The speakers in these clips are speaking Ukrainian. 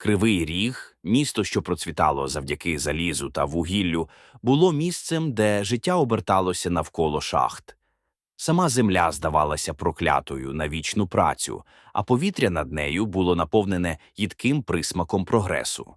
Кривий Ріг, місто, що процвітало завдяки залізу та вугіллю, було місцем, де життя оберталося навколо шахт. Сама земля здавалася проклятою на вічну працю, а повітря над нею було наповнене їдким присмаком прогресу.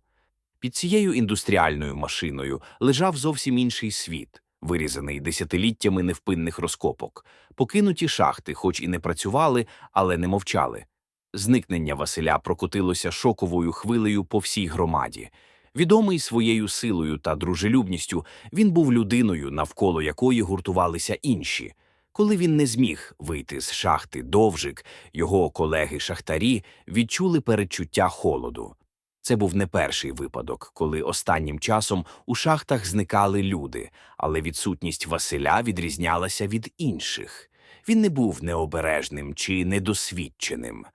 Під цією індустріальною машиною лежав зовсім інший світ, вирізаний десятиліттями невпинних розкопок. Покинуті шахти, хоч і не працювали, але не мовчали. Зникнення Василя прокотилося шоковою хвилею по всій громаді. Відомий своєю силою та дружелюбністю, він був людиною, навколо якої гуртувалися інші. Коли він не зміг вийти з шахти довжик, його колеги-шахтарі відчули передчуття холоду. Це був не перший випадок, коли останнім часом у шахтах зникали люди, але відсутність Василя відрізнялася від інших. Він не був необережним чи недосвідченим.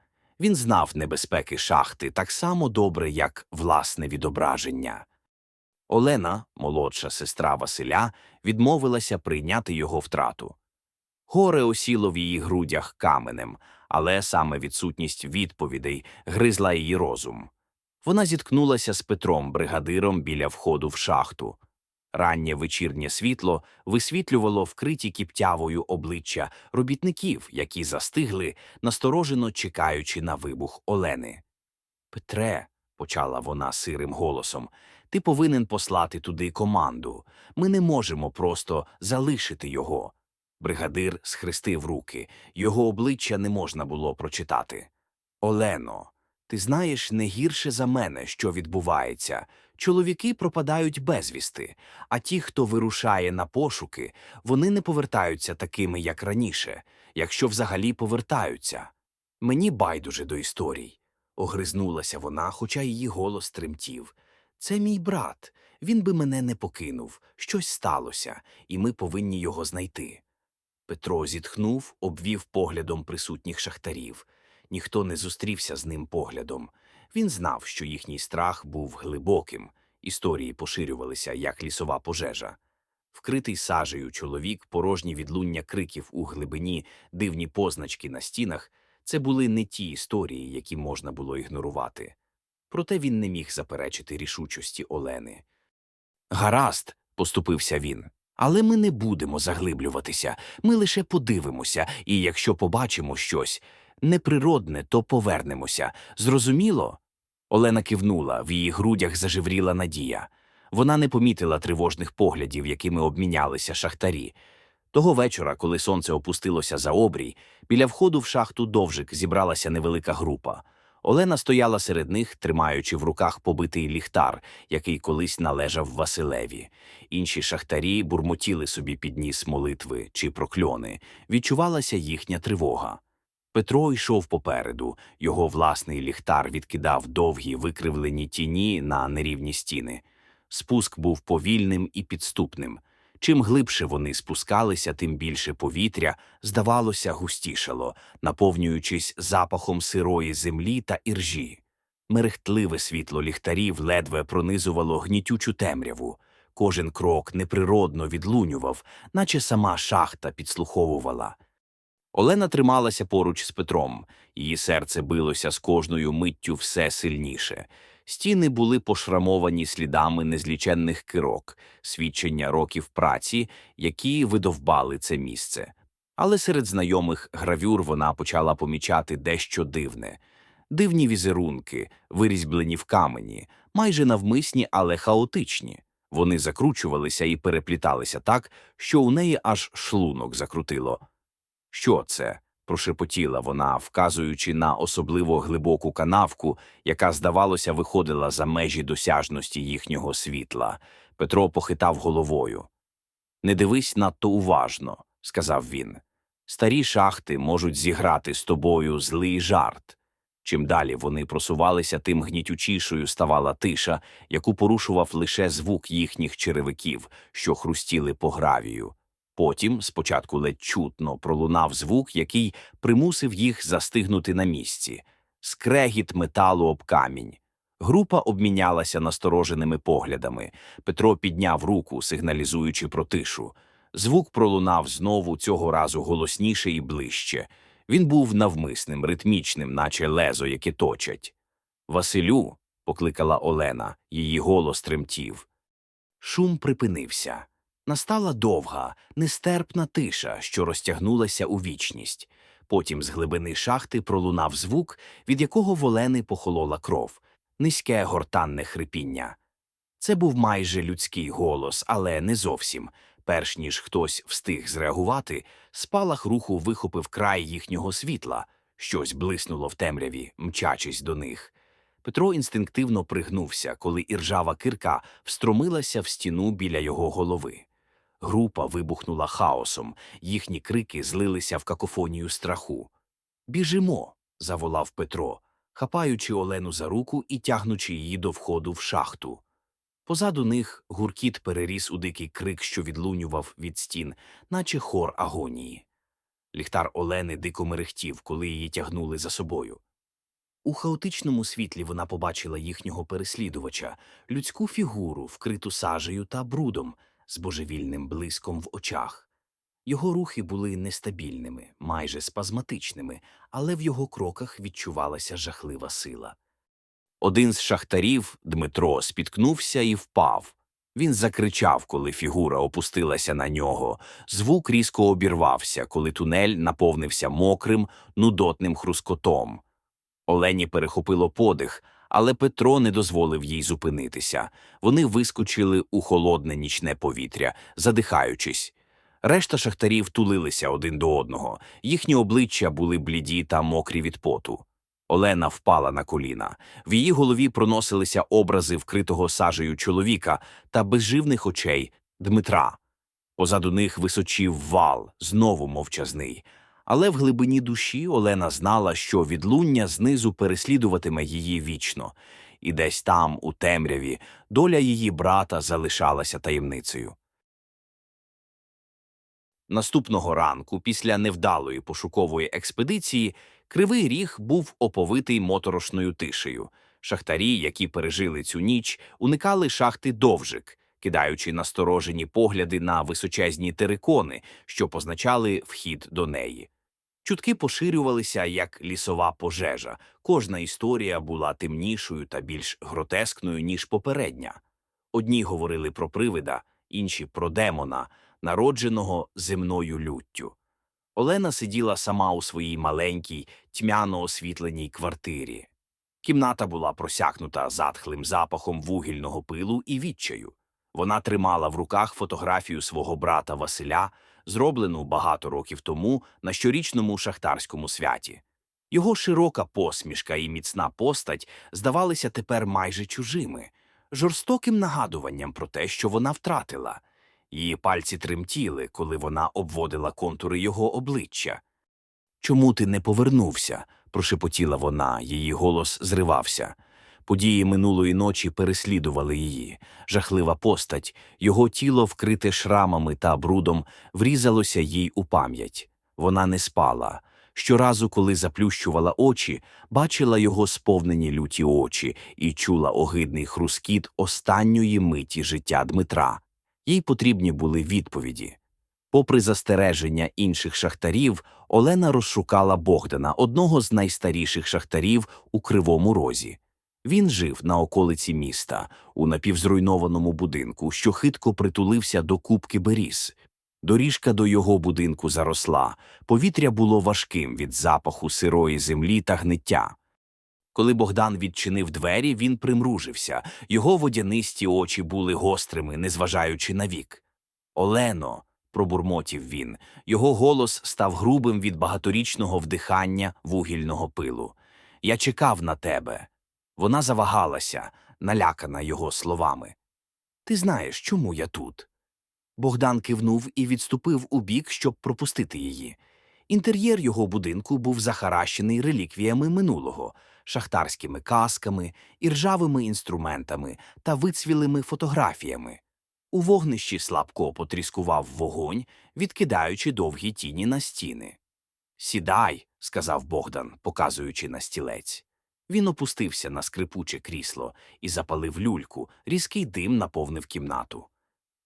Він знав небезпеки шахти так само добре, як власне відображення. Олена, молодша сестра Василя, відмовилася прийняти його втрату. Горе осіло в її грудях каменем, але саме відсутність відповідей гризла її розум. Вона зіткнулася з Петром, бригадиром біля входу в шахту. Раннє вечірнє світло висвітлювало вкриті кіптявою обличчя робітників, які застигли, насторожено чекаючи на вибух Олени. Петре, почала вона сирим голосом, ти повинен послати туди команду. Ми не можемо просто залишити його. Бригадир схрестив руки, його обличчя не можна було прочитати. Олено, ти знаєш не гірше за мене, що відбувається. Чоловіки пропадають безвісти, а ті, хто вирушає на пошуки, вони не повертаються такими, як раніше, якщо взагалі повертаються. Мені байдуже до історій. Огризнулася вона, хоча її голос тремтів. Це мій брат. Він би мене не покинув. Щось сталося, і ми повинні його знайти. Петро зітхнув, обвів поглядом присутніх шахтарів. Ніхто не зустрівся з ним поглядом. Він знав, що їхній страх був глибоким. Історії поширювалися, як лісова пожежа. Вкритий сажею чоловік, порожні відлуння криків у глибині, дивні позначки на стінах це були не ті історії, які можна було ігнорувати. Проте він не міг заперечити рішучості Олени. Гаразд, поступився він. Але ми не будемо заглиблюватися, ми лише подивимося, і якщо побачимо щось неприродне, то повернемося. Зрозуміло? Олена кивнула, в її грудях зажевріла надія. Вона не помітила тривожних поглядів, якими обмінялися шахтарі. Того вечора, коли сонце опустилося за обрій, біля входу в шахту довжик зібралася невелика група. Олена стояла серед них, тримаючи в руках побитий ліхтар, який колись належав Василеві. Інші шахтарі бурмотіли собі під ніс молитви чи прокльони. Відчувалася їхня тривога. Петро йшов попереду, його власний ліхтар відкидав довгі викривлені тіні на нерівні стіни. Спуск був повільним і підступним. Чим глибше вони спускалися, тим більше повітря, здавалося, густішало, наповнюючись запахом сирої землі та іржі. Мерехтливе світло ліхтарів ледве пронизувало гнітючу темряву. Кожен крок неприродно відлунював, наче сама шахта підслуховувала. Олена трималася поруч з Петром, її серце билося з кожною миттю все сильніше. Стіни були пошрамовані слідами незліченних кирок, свідчення років праці, які видовбали це місце. Але серед знайомих гравюр вона почала помічати дещо дивне. Дивні візерунки, вирізблені в камені, майже навмисні, але хаотичні. Вони закручувалися і перепліталися так, що у неї аж шлунок закрутило. Що це? прошепотіла вона, вказуючи на особливо глибоку канавку, яка, здавалося, виходила за межі досяжності їхнього світла. Петро похитав головою. Не дивись надто уважно, сказав він. Старі шахти можуть зіграти з тобою злий жарт. Чим далі вони просувалися, тим гнітючішою ставала тиша, яку порушував лише звук їхніх черевиків, що хрустіли по гравію. Потім, спочатку ледь чутно, пролунав звук, який примусив їх застигнути на місці скрегіт металу об камінь. Група обмінялася настороженими поглядами. Петро підняв руку, сигналізуючи про тишу. Звук пролунав знову цього разу голосніше і ближче. Він був навмисним, ритмічним, наче лезо, яке точать. Василю, покликала Олена, її голос тремтів. Шум припинився. Настала довга, нестерпна тиша, що розтягнулася у вічність. Потім з глибини шахти пролунав звук, від якого в Олени похолола кров, низьке гортанне хрипіння. Це був майже людський голос, але не зовсім. Перш ніж хтось встиг зреагувати, спалах руху вихопив край їхнього світла, щось блиснуло в темряві, мчачись до них. Петро інстинктивно пригнувся, коли іржава кирка встромилася в стіну біля його голови. Група вибухнула хаосом, їхні крики злилися в какофонію страху. Біжимо. заволав Петро, хапаючи Олену за руку і тягнучи її до входу в шахту. Позаду них гуркіт переріс у дикий крик, що відлунював від стін, наче хор агонії. Ліхтар Олени дико мерехтів, коли її тягнули за собою. У хаотичному світлі вона побачила їхнього переслідувача, людську фігуру, вкриту сажею та брудом, з божевільним блиском в очах. Його рухи були нестабільними, майже спазматичними, але в його кроках відчувалася жахлива сила. Один з шахтарів, Дмитро, спіткнувся і впав. Він закричав, коли фігура опустилася на нього. Звук різко обірвався, коли тунель наповнився мокрим, нудотним хрускотом. Олені перехопило подих, але Петро не дозволив їй зупинитися. Вони вискочили у холодне нічне повітря, задихаючись. Решта шахтарів тулилися один до одного, їхні обличчя були бліді та мокрі від поту. Олена впала на коліна. В її голові проносилися образи вкритого сажею чоловіка та безживних очей Дмитра. Позаду них височів вал, знову мовчазний. Але в глибині душі Олена знала, що відлуння знизу переслідуватиме її вічно, і десь там, у темряві, доля її брата залишалася таємницею. Наступного ранку, після невдалої пошукової експедиції, Кривий Ріг був оповитий моторошною тишею. Шахтарі, які пережили цю ніч, уникали шахти довжик, кидаючи насторожені погляди на височезні терикони, що позначали вхід до неї. Чутки поширювалися як лісова пожежа. Кожна історія була темнішою та більш гротескною, ніж попередня. Одні говорили про привида, інші про демона, народженого земною люттю. Олена сиділа сама у своїй маленькій, тьмяно освітленій квартирі. Кімната була просякнута затхлим запахом вугільного пилу і відчаю. Вона тримала в руках фотографію свого брата Василя, зроблену багато років тому на щорічному шахтарському святі. Його широка посмішка і міцна постать здавалися тепер майже чужими, жорстоким нагадуванням про те, що вона втратила. Її пальці тремтіли, коли вона обводила контури його обличчя. Чому ти не повернувся? прошепотіла вона, її голос зривався. Події минулої ночі переслідували її. Жахлива постать, його тіло, вкрите шрамами та брудом, врізалося їй у пам'ять. Вона не спала. Щоразу, коли заплющувала очі, бачила його сповнені люті очі і чула огидний хрускіт останньої миті життя Дмитра. Їй потрібні були відповіді. Попри застереження інших шахтарів, Олена розшукала Богдана, одного з найстаріших шахтарів у Кривому Розі. Він жив на околиці міста, у напівзруйнованому будинку, що хитко притулився до кубки беріз. Доріжка до його будинку заросла, повітря було важким від запаху сирої землі та гниття. Коли Богдан відчинив двері, він примружився, його водянисті очі були гострими, незважаючи на вік. Олено, пробурмотів він, його голос став грубим від багаторічного вдихання вугільного пилу. Я чекав на тебе. Вона завагалася, налякана його словами. Ти знаєш, чому я тут? Богдан кивнув і відступив у бік, щоб пропустити її. Інтер'єр його будинку був захаращений реліквіями минулого, шахтарськими касками, іржавими інструментами та вицвілими фотографіями. У вогнищі слабко потріскував вогонь, відкидаючи довгі тіні на стіни. Сідай, сказав Богдан, показуючи на стілець. Він опустився на скрипуче крісло і запалив люльку, різкий дим наповнив кімнату.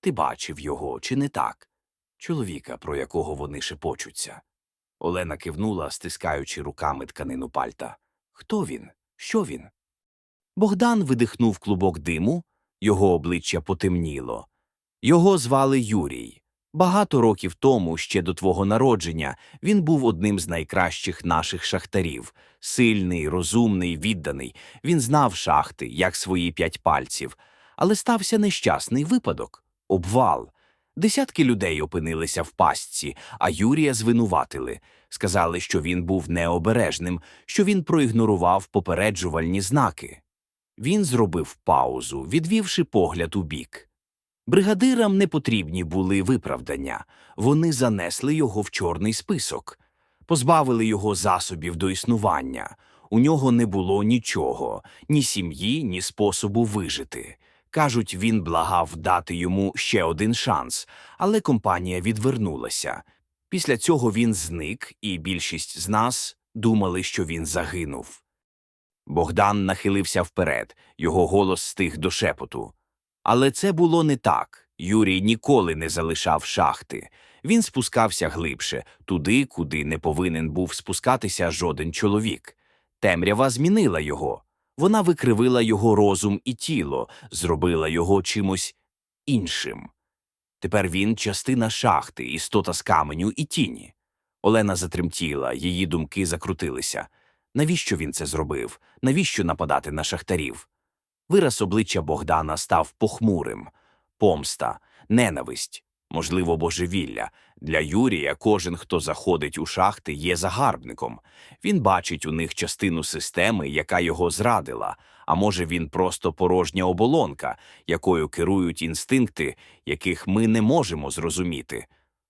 Ти бачив його, чи не так? Чоловіка, про якого вони шепочуться. Олена кивнула, стискаючи руками тканину пальта. Хто він? Що він? Богдан видихнув клубок диму, його обличчя потемніло. Його звали Юрій. Багато років тому, ще до твого народження, він був одним з найкращих наших шахтарів. Сильний, розумний, відданий. Він знав шахти, як свої п'ять пальців. Але стався нещасний випадок обвал. Десятки людей опинилися в пастці, а Юрія звинуватили. Сказали, що він був необережним, що він проігнорував попереджувальні знаки. Він зробив паузу, відвівши погляд у бік. Бригадирам не потрібні були виправдання. Вони занесли його в чорний список, позбавили його засобів до існування. У нього не було нічого, ні сім'ї, ні способу вижити. Кажуть, він благав дати йому ще один шанс, але компанія відвернулася. Після цього він зник, і більшість з нас думали, що він загинув. Богдан нахилився вперед, його голос стих до шепоту. Але це було не так. Юрій ніколи не залишав шахти. Він спускався глибше, туди, куди не повинен був спускатися жоден чоловік. Темрява змінила його. Вона викривила його розум і тіло, зробила його чимось іншим. Тепер він частина шахти, істота з каменю і тіні. Олена затремтіла, її думки закрутилися. Навіщо він це зробив? Навіщо нападати на шахтарів? Вираз обличчя Богдана став похмурим. Помста, ненависть, можливо, божевілля. Для Юрія кожен, хто заходить у шахти, є загарбником. Він бачить у них частину системи, яка його зрадила, а може він просто порожня оболонка, якою керують інстинкти, яких ми не можемо зрозуміти.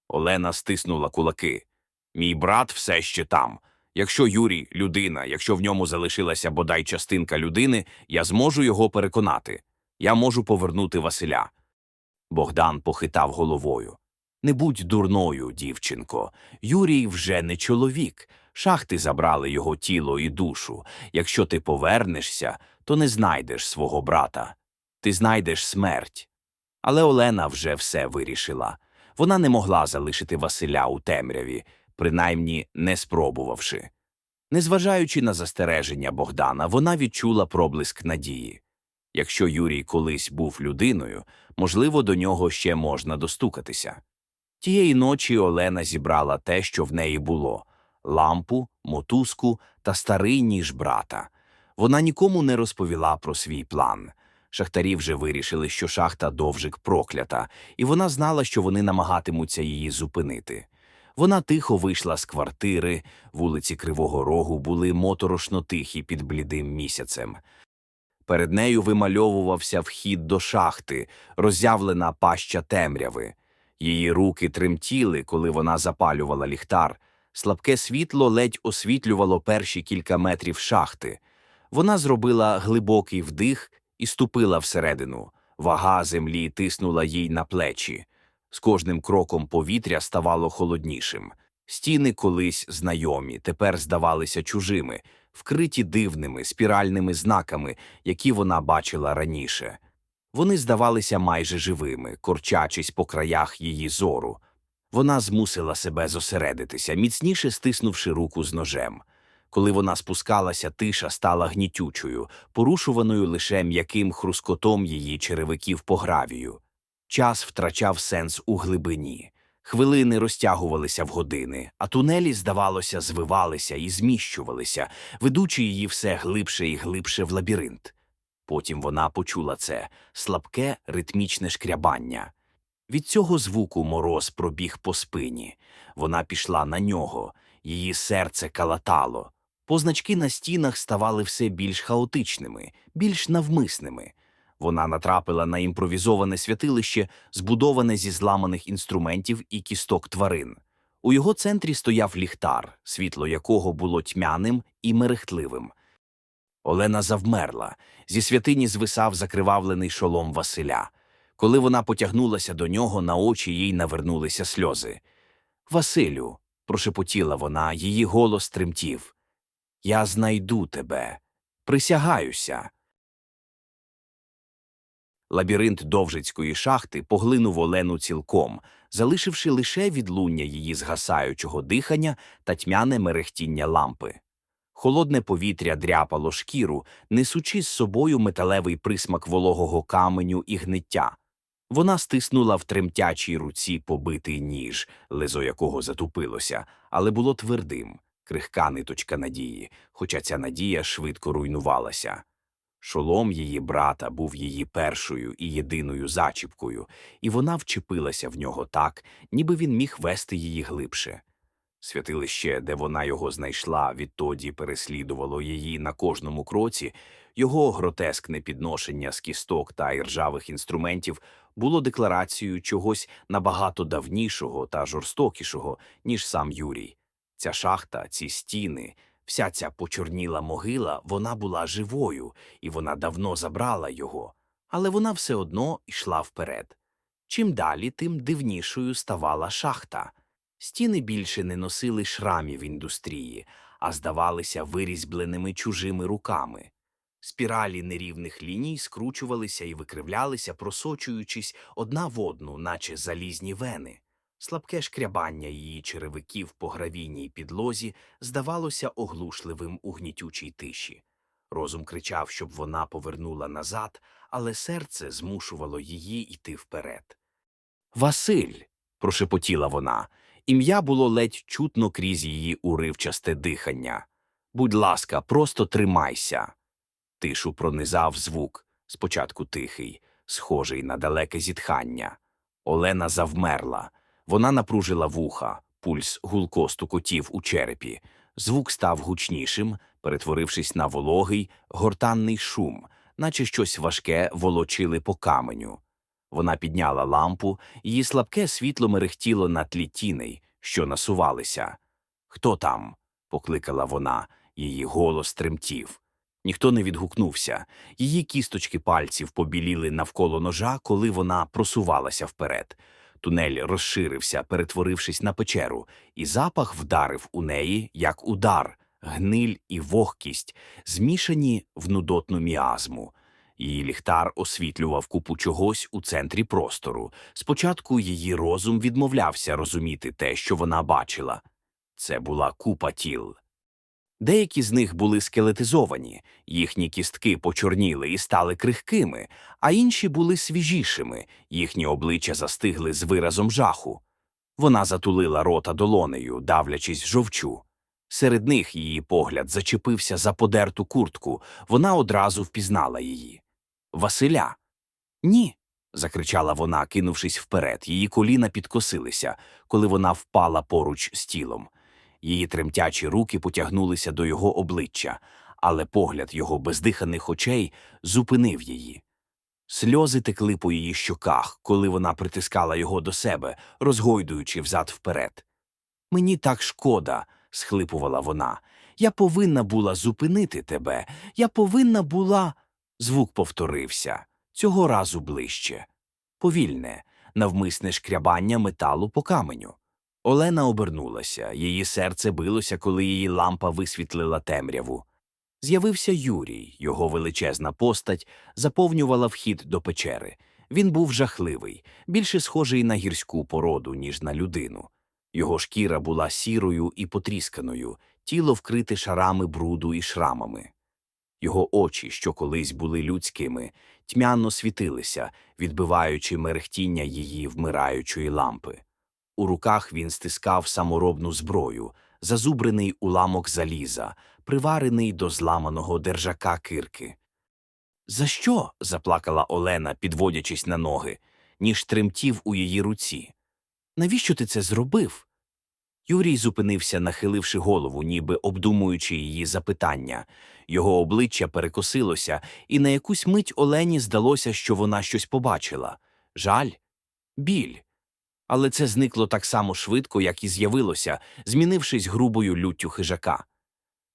Олена стиснула кулаки. Мій брат все ще там. Якщо Юрій людина, якщо в ньому залишилася бодай частинка людини, я зможу його переконати. Я можу повернути Василя. Богдан похитав головою. Не будь дурною, дівчинко. Юрій вже не чоловік. Шахти забрали його тіло і душу. Якщо ти повернешся, то не знайдеш свого брата. Ти знайдеш смерть. Але Олена вже все вирішила. Вона не могла залишити Василя у темряві, принаймні не спробувавши. Незважаючи на застереження Богдана, вона відчула проблиск надії. Якщо Юрій колись був людиною, можливо, до нього ще можна достукатися. Тієї ночі Олена зібрала те, що в неї було лампу, мотузку та старий ніж брата. Вона нікому не розповіла про свій план. Шахтарі вже вирішили, що шахта довжик проклята, і вона знала, що вони намагатимуться її зупинити. Вона тихо вийшла з квартири, вулиці Кривого Рогу були моторошно тихі під блідим місяцем. Перед нею вимальовувався вхід до шахти, роззявлена паща темряви. Її руки тремтіли, коли вона запалювала ліхтар. Слабке світло ледь освітлювало перші кілька метрів шахти. Вона зробила глибокий вдих і ступила всередину. Вага землі тиснула їй на плечі. З кожним кроком повітря ставало холоднішим. Стіни колись знайомі, тепер здавалися чужими, вкриті дивними спіральними знаками, які вона бачила раніше. Вони здавалися майже живими, корчачись по краях її зору. Вона змусила себе зосередитися, міцніше стиснувши руку з ножем. Коли вона спускалася, тиша стала гнітючою, порушуваною лише м'яким хрускотом її черевиків по гравію. Час втрачав сенс у глибині. Хвилини розтягувалися в години, а тунелі, здавалося, звивалися і зміщувалися, ведучи її все глибше і глибше в лабіринт. Потім вона почула це слабке ритмічне шкрябання. Від цього звуку мороз пробіг по спині. Вона пішла на нього, її серце калатало. Позначки на стінах ставали все більш хаотичними, більш навмисними. Вона натрапила на імпровізоване святилище, збудоване зі зламаних інструментів і кісток тварин. У його центрі стояв ліхтар, світло якого було тьмяним і мерехтливим. Олена завмерла. Зі святині звисав закривавлений шолом Василя. Коли вона потягнулася до нього, на очі їй навернулися сльози. Василю, прошепотіла вона, її голос тремтів. Я знайду тебе. Присягаюся. Лабіринт довжицької шахти поглинув Олену цілком, залишивши лише відлуння її згасаючого дихання та тьмяне мерехтіння лампи. Холодне повітря дряпало шкіру, несучи з собою металевий присмак вологого каменю і гниття. Вона стиснула в тремтячій руці побитий ніж, лезо якого затупилося, але було твердим, крихка ниточка надії, хоча ця надія швидко руйнувалася. Шолом її брата був її першою і єдиною зачіпкою, і вона вчепилася в нього так, ніби він міг вести її глибше. Святилище, де вона його знайшла, відтоді переслідувало її на кожному кроці, його гротескне підношення з кісток та іржавих інструментів було декларацією чогось набагато давнішого та жорстокішого, ніж сам Юрій. Ця шахта, ці стіни, вся ця почорніла могила, вона була живою, і вона давно забрала його, але вона все одно йшла вперед. Чим далі, тим дивнішою ставала шахта. Стіни більше не носили шрамів індустрії, а здавалися вирізьбленими чужими руками. Спіралі нерівних ліній скручувалися і викривлялися, просочуючись одна в одну, наче залізні вени. Слабке шкрябання її черевиків по гравійній підлозі здавалося оглушливим у гнітючій тиші. Розум кричав, щоб вона повернула назад, але серце змушувало її йти вперед. Василь. прошепотіла вона. Ім'я було ледь чутно крізь її уривчасте дихання. Будь ласка, просто тримайся. Тишу пронизав звук, спочатку тихий, схожий на далеке зітхання. Олена завмерла. Вона напружила вуха, пульс гулко стукотів у черепі. Звук став гучнішим, перетворившись на вологий, гортанний шум, наче щось важке волочили по каменю. Вона підняла лампу, її слабке світло мерехтіло на тлі тіней, що насувалися. Хто там? покликала вона, її голос тремтів. Ніхто не відгукнувся. Її кісточки пальців побіліли навколо ножа, коли вона просувалася вперед. Тунель розширився, перетворившись на печеру, і запах вдарив у неї, як удар, гниль і вогкість, змішані в нудотну міазму. Її ліхтар освітлював купу чогось у центрі простору. Спочатку її розум відмовлявся розуміти те, що вона бачила. Це була купа тіл. Деякі з них були скелетизовані, їхні кістки почорніли і стали крихкими, а інші були свіжішими, їхні обличчя застигли з виразом жаху. Вона затулила рота долонею, давлячись жовчу. Серед них її погляд зачепився за подерту куртку, вона одразу впізнала її. Василя. Ні. закричала вона, кинувшись вперед. Її коліна підкосилися, коли вона впала поруч з тілом. Її тремтячі руки потягнулися до його обличчя, але погляд його бездиханих очей зупинив її. Сльози текли по її щоках, коли вона притискала його до себе, розгойдуючи взад вперед. Мені так шкода, схлипувала вона. Я повинна була зупинити тебе. Я повинна була. Звук повторився, цього разу ближче. Повільне, навмисне шкрябання металу по каменю. Олена обернулася, її серце билося, коли її лампа висвітлила темряву. З'явився Юрій, його величезна постать заповнювала вхід до печери. Він був жахливий, більше схожий на гірську породу, ніж на людину. Його шкіра була сірою і потрісканою, тіло вкрите шарами бруду і шрамами. Його очі, що колись були людськими, тьмяно світилися, відбиваючи мерехтіння її вмираючої лампи. У руках він стискав саморобну зброю, зазубрений уламок заліза, приварений до зламаного держака кирки. За що? заплакала Олена, підводячись на ноги, ніж тремтів у її руці. Навіщо ти це зробив? Юрій зупинився, нахиливши голову, ніби обдумуючи її запитання. Його обличчя перекосилося, і на якусь мить Олені здалося, що вона щось побачила жаль, біль. Але це зникло так само швидко, як і з'явилося, змінившись грубою люттю хижака.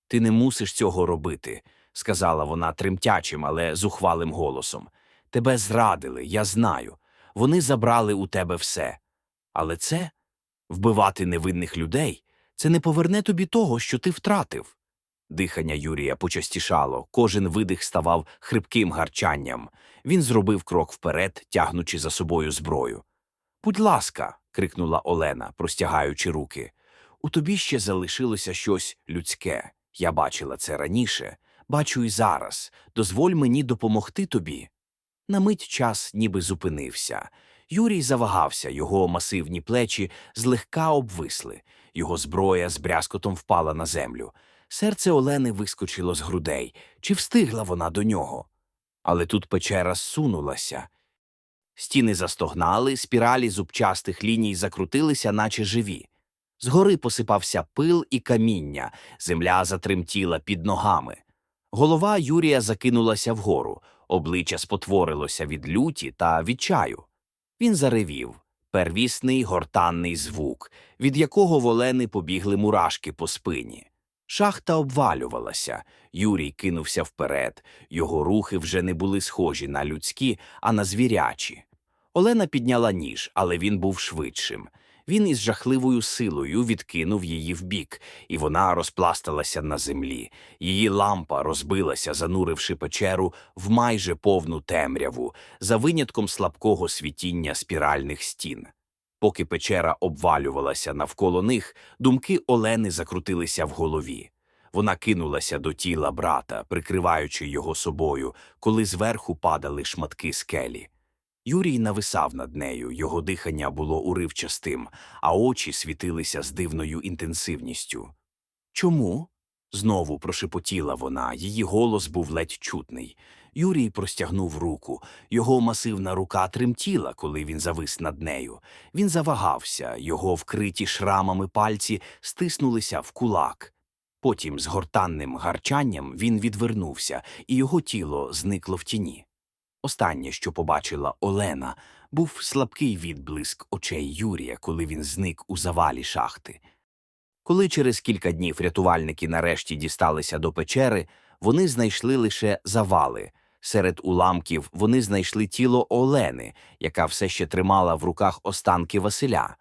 Ти не мусиш цього робити, сказала вона тремтячим, але зухвалим голосом. Тебе зрадили, я знаю. Вони забрали у тебе все. Але це вбивати невинних людей це не поверне тобі того, що ти втратив. Дихання Юрія почастішало, кожен видих ставав хрипким гарчанням. Він зробив крок вперед, тягнучи за собою зброю. Будь ласка, крикнула Олена, простягаючи руки. У тобі ще залишилося щось людське, Я бачила це раніше, бачу і зараз. Дозволь мені допомогти тобі. На мить час ніби зупинився. Юрій завагався, його масивні плечі злегка обвисли, його зброя з брязкотом впала на землю. Серце Олени вискочило з грудей. Чи встигла вона до нього? Але тут печера зсунулася. Стіни застогнали, спіралі зубчастих ліній закрутилися, наче живі. Згори посипався пил і каміння, земля затремтіла під ногами. Голова Юрія закинулася вгору, обличчя спотворилося від люті та відчаю. Він заревів первісний гортанний звук, від якого в Олени побігли мурашки по спині. Шахта обвалювалася, Юрій кинувся вперед, його рухи вже не були схожі на людські, а на звірячі. Олена підняла ніж, але він був швидшим. Він із жахливою силою відкинув її вбік, і вона розпласталася на землі. Її лампа розбилася, зануривши печеру в майже повну темряву, за винятком слабкого світіння спіральних стін. Поки печера обвалювалася навколо них, думки Олени закрутилися в голові. Вона кинулася до тіла брата, прикриваючи його собою, коли зверху падали шматки скелі. Юрій нависав над нею, його дихання було уривчастим, а очі світилися з дивною інтенсивністю. Чому? знову прошепотіла вона, її голос був ледь чутний. Юрій простягнув руку. Його масивна рука тремтіла, коли він завис над нею. Він завагався, його вкриті шрамами пальці стиснулися в кулак. Потім з гортанним гарчанням він відвернувся, і його тіло зникло в тіні. Останнє, що побачила Олена, був слабкий відблиск очей Юрія, коли він зник у завалі шахти. Коли через кілька днів рятувальники нарешті дісталися до печери, вони знайшли лише завали. Серед уламків вони знайшли тіло Олени, яка все ще тримала в руках останки Василя.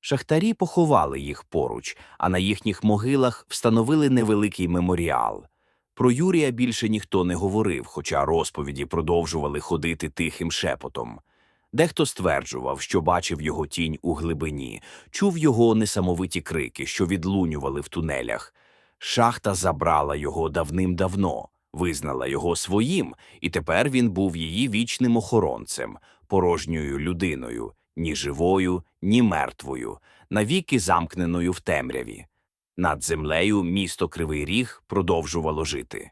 Шахтарі поховали їх поруч, а на їхніх могилах встановили невеликий меморіал. Про Юрія більше ніхто не говорив, хоча розповіді продовжували ходити тихим шепотом. Дехто стверджував, що бачив його тінь у глибині, чув його несамовиті крики, що відлунювали в тунелях. Шахта забрала його давним-давно, визнала його своїм, і тепер він був її вічним охоронцем, порожньою людиною, ні живою, ні мертвою, навіки замкненою в темряві. Над землею місто Кривий Ріг продовжувало жити.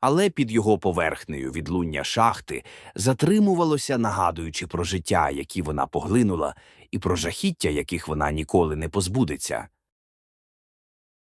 Але під його поверхнею відлуння шахти затримувалося, нагадуючи про життя, які вона поглинула, і про жахіття, яких вона ніколи не позбудеться.